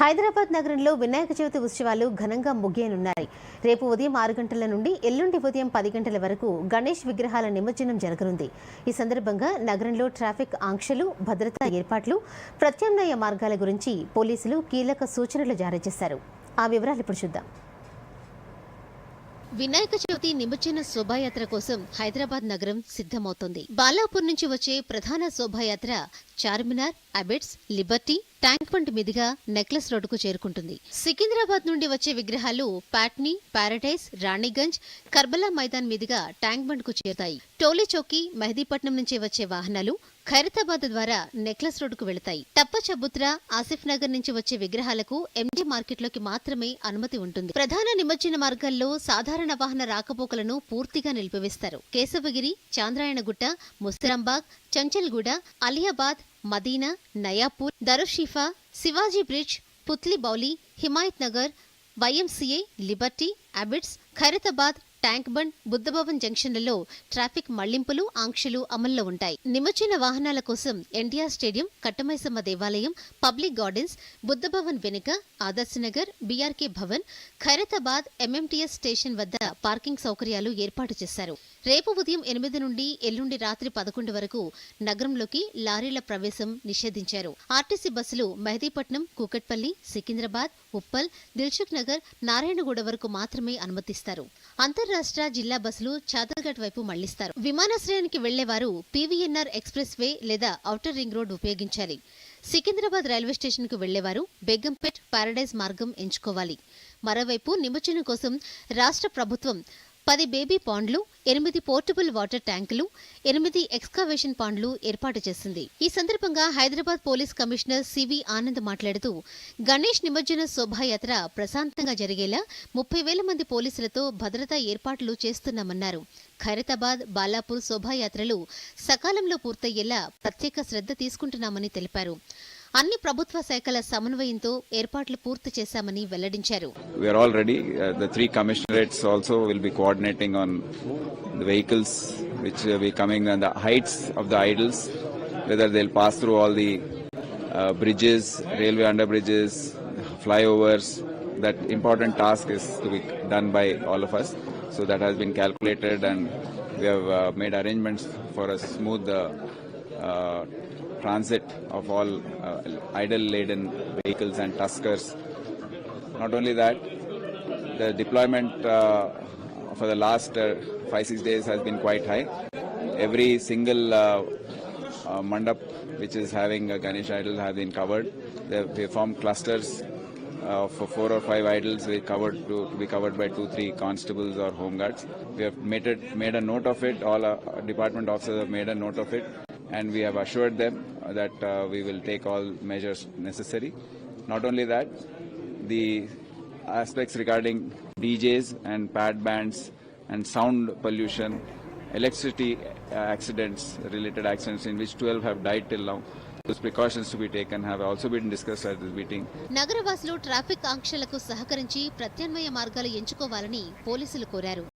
హైదరాబాద్ నగరంలో వినాయక చవితి ఉత్సవాలు ఘనంగా ముగియనున్నాయి. రేపు ఉదయం ఆరు గంటల నుండి ఎల్లుండి ఉదయం పది గంటల వరకు గణేష్ విగ్రహాల నిమజ్జనం జరగనుంది. ఈ సందర్భంగా నగరంలో ట్రాఫిక్ ఆంక్షలు భద్రతా ఏర్పాట్లు ప్రత్యామ్నాయ మార్గాల గురించి పోలీసులు కీలక సూచనలు జారీ చేశారు. ఆ వివరాలు ఇప్పుడు చూద్దాం. వినాయక చవితి నిమజ్జన శోభాయాత్ర కోసం హైదరాబాద్ నగరం సిద్ధమవుతోంది. బాలాపూర్ నుంచి వచ్చే ప్రధాన శోభాయాత్ర Charminar Abids Liberty Tank Bund మీదుగా నెక్లెస్ రోడ్డుకు చేరుకుంటుంది. సికింద్రాబాద్ నుండి వచ్చే విగ్రహాలు పాట్నీ పారడైజ్ రాణిగంజ్ కర్బలా మైదాన్ మీదుగా ట్యాంక్ బండ్కు చేరుతాయి. టోలీ చౌకీ మెహదీపట్నం నుంచి వచ్చే వాహనాలు ఖైరతాబాద్ ద్వారా నెక్లెస్ రోడ్డుకు వెళతాయి. టప్ప చబుత్ర ఆసిఫ్ నగర్ నుంచి వచ్చే విగ్రహాలకు ఎంజీ మార్కెట్లోకి మాత్రమే అనుమతి ఉంటుంది. ప్రధాన నిమజ్జన మార్గాల్లో సాధారణ వాహన రాకపోకలను పూర్తిగా నిలిపివేస్తారు. Keshavagiri Chandrayangutta Mustarambagh Chanchalguda Aliabad Madina Nayapur Darushifa Shivaji bridge Putli Bowli Himayat Nagar YMCA Liberty Abids Khairatabad Tank Bund Buddha Bhavan జంక్షన్లలో traffic మళ్ళింపులు ఆంక్షలు అమల్లో ఉంటాయి. నిమజ్జన వాహనాల కోసం ఎన్టీఆర్ స్టేడియం కట్టమైసమ్మ దేవాలయం పబ్లిక్ గార్డెన్స్ బుద్ధభవన్ వెనుక Adarshnagar BRK Bhavan Khairatabad MMTS station వద్ద పార్కింగ్ సౌకర్యాలు ఏర్పాటు చేశారు. రేపు ఉదయం ఎనిమిది నుండి ఎల్లుండి రాత్రి పదకొండు వరకు నగరంలోకి లారీల ప్రవేశం నిషేధించారు. ఆర్టీసీ బస్సులు మెహదీపట్నం కూకట్పల్లి సికింద్రాబాద్ ఉప్పల్ దిల్సుఖ్ నగర్ నారాయణగూడ వరకు మాత్రమే అనుమతిస్తారు. మహారాష్ట్ర జిల్లా బస్సులు చాదర్ఘట్ వైపు మళ్ళిస్తారు. విమానాశ్రయానికి వెళ్ళేవారు పీవీఎన్ఆర్ ఎక్స్ప్రెస్ వే లేదా ఔటర్ రింగ్ రోడ్ ఉపయోగించాలి. సికింద్రాబాద్ రైల్వే స్టేషన్కు వెళ్ళేవారు బెగంపేట్ పారడైజ్ మార్గం ఎంచుకోవాలి. మరోవైపు నిమజ్జనం కోసం రాష్ట్ర ప్రభుత్వం పది బేబీ పాండ్లు ఎనిమిది పోర్టబుల్ వాటర్ ట్యాంకులు ఎనిమిది ఎక్స్కావేషన్ పాండ్లు ఏర్పాటు చేసింది. ఈ సందర్భంగా Hyderabad police commissioner CV Anand మాట్లాడుతూ గణేష్ నిమజ్జన శోభాయాత్ర ప్రశాంతంగా జరిగేలా ముప్పై వేల మంది పోలీసులతో భద్రతా ఏర్పాట్లు చేస్తున్నామన్నారు. ఖైరతాబాద్ బాలాపూర్ శోభాయాత్రలు సకాలంలో పూర్తయ్యేలా ప్రత్యేక శ్రద్ధ తీసుకుంటున్నామని తెలిపారు. అన్ని ప్రభుత్వ శాఖల సమన్వయంతో ఏర్పాట్లు పూర్తి చేశామని వెల్లడించారు We are all the three commissionerates also will be coordinating on vehicles which be coming and the heights of the idols, whether they'll pass through all the uh, bridges, railway underbridges, flyovers. That important task is to be done by all of us. So that has been calculated and we have uh, made arrangements for a smooth uh, uh, transit of all uh, idol-laden vehicles and tuskers. Not only that, the deployment uh, for the last uh, five six days has been quite high. Every single mandap which is having a Ganesh idol have been covered. They they formed clusters uh, for four or five idols we covered to, to be covered by two three constables or home guards. We have made it made a note of it. All department officers have made a note of it, and we have assured them that uh, we will take all measures necessary. Not only that, the aspects regarding DJs and pad bands and sound pollution, electricity uh, accidents, related accidents in which 12 have died till now. Those precautions to be taken have also been discussed at this meeting. నగరవాసులు traffic ఆంక్షలకు సహకరించి ప్రత్యామ్నాయ మార్గాలు ఎంచుకోవాలని పోలీసులు కోరారు